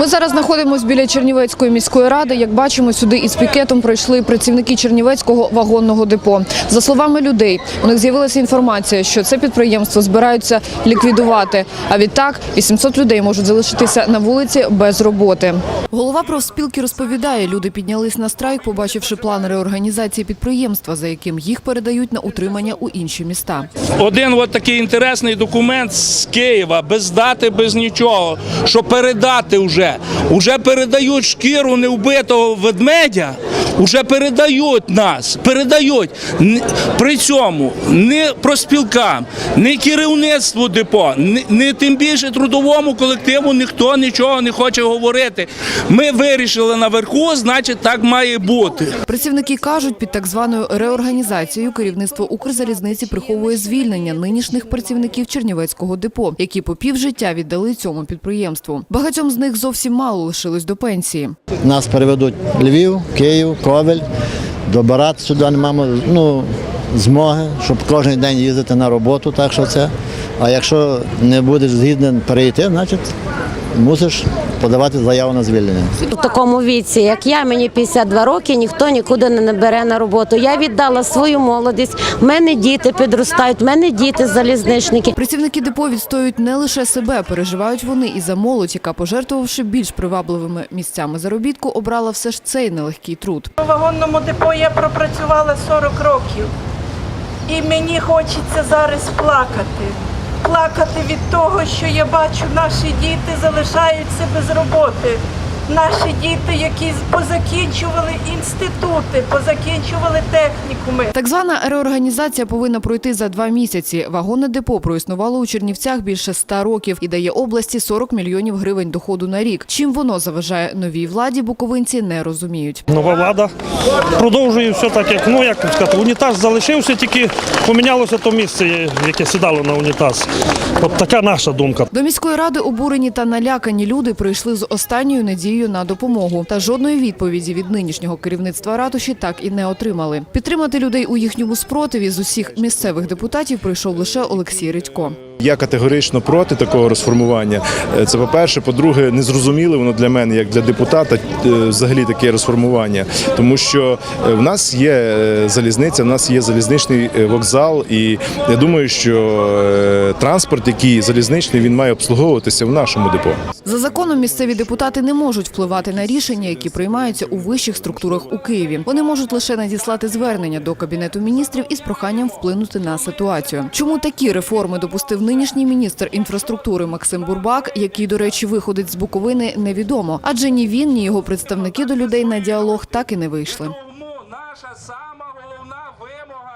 Ми зараз знаходимося біля Чернівецької міської ради. Як бачимо, сюди із пікетом пройшли працівники Чернівецького вагонного депо. За словами людей, у них з'явилася інформація, що це підприємство збираються ліквідувати. А відтак 800 людей можуть залишитися на вулиці без роботи. Голова профспілки розповідає, люди піднялись на страйк, побачивши план реорганізації підприємства, за яким їх передають на утримання у інші міста. Один от такий інтересний документ з Києва, без дати, без нічого, що передати вже. Уже передають шкіру невбитого ведмедя, уже передають нас, передають. При цьому не проспілкам, не керівництву депо, не, не тим більше трудовому колективу ніхто нічого не хоче говорити. Ми вирішили наверху, значить так має бути. Працівники кажуть, під так званою реорганізацією керівництво Укрзалізниці приховує звільнення нинішніх працівників Чернівецького депо, які по півжиття віддали цьому підприємству. Багатьом з них зовсім мало лишилось до пенсії. Нас переведуть Львів, Київ, Ковель, добирати сюди не маємо ну, змоги, щоб кожен день їздити на роботу, так що це. А якщо не будеш згідним перейти, значить мусиш подавати заяву на звільнення. В такому віці, як я, мені 52 роки, ніхто нікуди не бере на роботу. Я віддала свою молодість. В мене діти підростають, в мене діти залізничники. Працівники депо відстоюють не лише себе, переживають вони і за молодь, яка, пожертвувавши більш привабливими місцями заробітку, обрала все ж цей нелегкий труд. У вагонному депо я пропрацювала 40 років. І мені хочеться зараз плакати. Плакати від того, що я бачу, наші діти залишаються без роботи. Наші діти, які позакінчували інститути, позакінчували технікуми. Так звана реорганізація повинна пройти за два місяці. Вагонне депо проіснувало у Чернівцях більше ста років і дає області 40 мільйонів гривень доходу на рік. Чим воно заважає новій владі, буковинці не розуміють. Нова влада продовжує все так, як ну як сказати, унітаз залишився, тільки помінялося то місце, яке сідало на унітаз. От така наша думка. До міської ради обурені та налякані люди прийшли з останньою надією на допомогу. Та жодної відповіді від нинішнього керівництва ратуші так і не отримали. Підтримати людей у їхньому спротиві з усіх місцевих депутатів прийшов лише Олексій Редько. Я категорично проти такого розформування. Е, Це по-перше, по-друге, незрозуміле воно для мене, як для депутата, е, взагалі таке розформування. Тому що е, в нас є залізниця, в нас є залізничний вокзал, і я думаю, що транспорт, який залізничний, він має обслуговуватися в нашому депо. За законом місцеві депутати не можуть впливати на рішення, які приймаються у вищих структурах у Києві. Вони можуть лише надіслати звернення до кабінету міністрів із проханням вплинути на ситуацію. Чому такі реформи допустив нинішній міністр інфраструктури Максим Бурбак, який, до речі, виходить з Буковини, невідомо. Адже ні він, ні його представники до людей на діалог так і не вийшли.